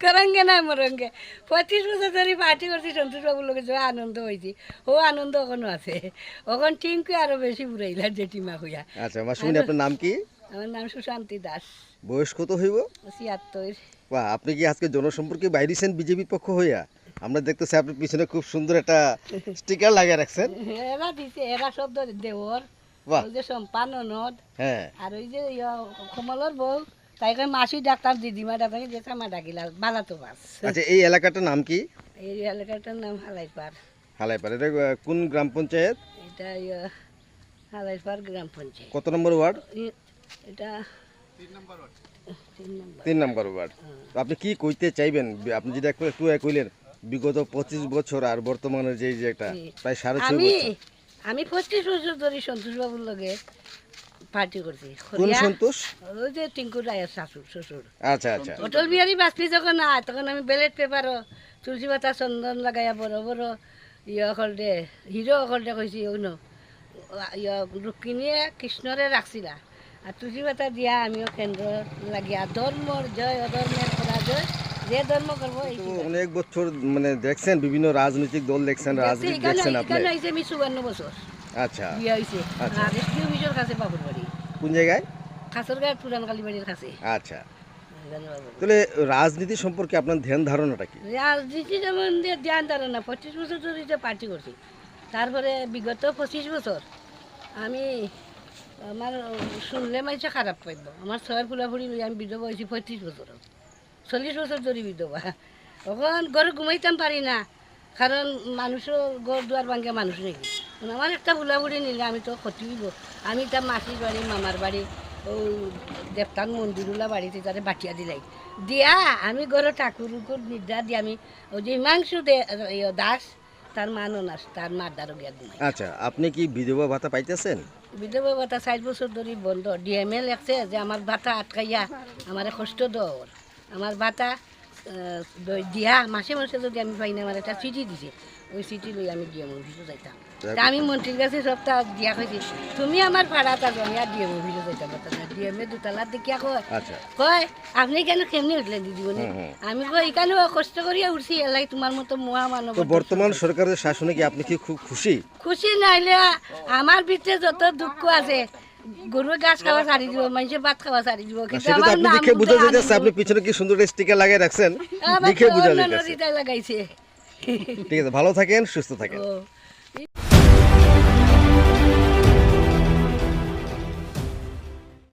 করাঙ্গে না মরঙ্গে পঁচিশ বছর ধরে পার্টি করছি সন্তোষ বাবুর লোকের যে আনন্দ হয়েছি ও আনন্দ ওখানে আছে ওখান টিমকে আরও বেশি উড়াইলা জেঠিমা হইয়া আচ্ছা মাসুমিন আপনার নাম কি আমার নাম সুশান্তি দাস বয়স কত হইব ছিয়াত্তর বাহ আপনি কি আজকে জনসম্পর্কে বাইরেছেন বিজেপির পক্ষ হইয়া আমরা দেখতেছি আপনার পিছনে খুব সুন্দর একটা স্টিকার লাগিয়ে রাখছেন এরা দিছে এরা শব্দ দেওর ওই যে সম্পান ননদ হ্যাঁ আর ওই যে কমলর বউ তাই কয় মাসি ডাক্তার দিদিমা ডাক্তার যে চামা ডাকিলা বালা তো বাস। আচ্ছা এই এলাকাটার নাম কি? এই এলাকাটার নাম হালাইপার। হালাইপাড় এটা কোন গ্রাম পঞ্চায়েত? এটা হালাইপার গ্রাম পঞ্চায়েত। কত নম্বর ওয়ার্ড? এটা তিন নম্বর। ওয়ার্ড। তো আপনি কি কইতে চাইবেন? আপনি যদি একটু একটু কইলেন বিগত পঁচিশ বছর আর বর্তমানে যে যে একটা প্রায় সাড়ে ছয় আমি আমি পঁচিশ বছর ধরে সন্তোষ বাবুর লগে পার্টি করছি কোন সন্তোষ? ওই যে টিঙ্কু রায়ের শাশুর শ্বশুর আচ্ছা আচ্ছা। অটল বিহারী বাজপেয়ী যখন আয় তখন আমি ব্যালেট পেপারও তুলসী পাতা চন্দন লাগাইয়া বড় বড় ইয়ে অকল দে হিরো অকল দে কৈছি অন্য ইয়ে রুক্মিণীয়ে কৃষ্ণরে রাখছিলা আর তুলসী পাতা দিয়া আমিও কেন্দ্র লাগিয়া ধর্মর জয় অধর্মের করা জয় যে ধর্ম করব অনেক বছর মানে দেখছেন বিভিন্ন রাজনৈতিক দল দেখছেন রাজনীতি দেখছেন আপনি। আমি চুয়ান্ন বছর আচ্ছা। বিয়ে হয়েছে আচ্ছা। আর কাছে বাবুর বাড়ি। কোন জায়গায়? খাসরগাঁয়ের পুরান কালী বাড়ির কাছে। আচ্ছা। তাহলে রাজনীতি সম্পর্কে আপনার ধ্যান ধারণাটা কি? রাজনীতি যেমন ধ্যান ধারণা পঁচিশ বছর ধরে যে পার্টি করছি তারপরে বিগত পঁচিশ বছর আমি আমার শুনলে মানুষে খারাপ পাইব। আমার ছয়ের ফুলাফুলি লই আমি বিধবা হয়েছি পঁয়ত্রিশ বছর। চল্লিশ বছর ধরে বিধবা। তখন ঘরে ঘুমাইতাম পারি না কারণ মানুষও ঘর দুয়ার ভাঙ্গে মানুষ নাকি আমার একটা ফুলাফুলি নিলে আমি তো ক্ষতি হইব আমি তার মাসির বাড়ি মামার বাড়ি ও দেবতান মন্দিরুলা বাড়িতে তারে বাটিয়া দিলাই দিয়া আমি ঘরে ঠাকুর নিদ্রা দিয়ে আমি ওই যে হিমাংশু দে- দাস তার মানো নাস তার মার গিয়া আচ্ছা আপনি কি বিধবা ভাতা পাইতেছেন বিধবা ভাতা ষাট বছর ধরে বন্ধ। ডিএমএ লেখছে যে আমার ভাতা আটকাইয়া আমার কষ্ট দর আমার ভাতা দিয়া মাসে মাসে যদি আমি পাই না আমার একটা চিঠি দিছে। ওই চিঠি লই আমি ডিএম অফিসে যাইতাম। তা আমি মন্ত্রীর কাছে সপ্তাহ দিয়া কইছি তুমি আমার ভাড়া থাকো আমি আর ডিএম অফিসে যাইতাম পারতাম না ডিএমএ দুতলার দেখিয়া কয় আচ্ছা। কয় আপনি কেন কেমনি উঠলেন হুম, হুম। আমি কই এখানে কষ্ট করিয়া উঠছি এলাই তোমার মতো মোয়া মানব তো বর্তমান সরকারের শাসনে কি আপনি কি খুব খুশি? খুশি নাইলে আমার ভিতরে যত দুঃখ আছে গরুর গাছ খাওয়া ছাড়ি দিব মানুষের ভাত খাওয়া ছাড়ি দিব কিন্তু আমার আপনি নাম দেখে বুঝা যাইতেছে আপনি পিছনে কি সুন্দর স্টিকার লাগিয়ে রাখছেন? দেখে বুঝা অন্য লাগাইছে। ঠিক আছে ভালো থাকেন সুস্থ থাকেন।